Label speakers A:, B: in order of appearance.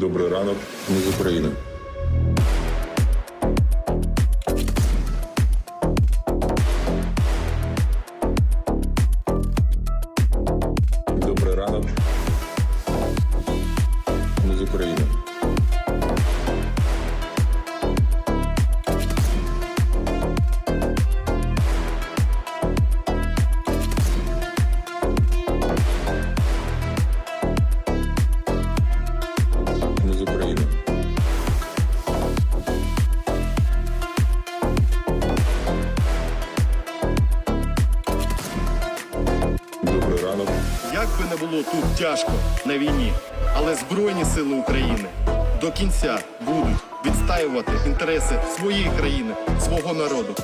A: Добрий ранок, ми з України. Добрий ранок. Ми з України. Ми з України. Добрий ранок.
B: Як би не було тут тяжко на війні, але Збройні сили України до кінця будуть відстаювати інтереси своєї країни, свого народу.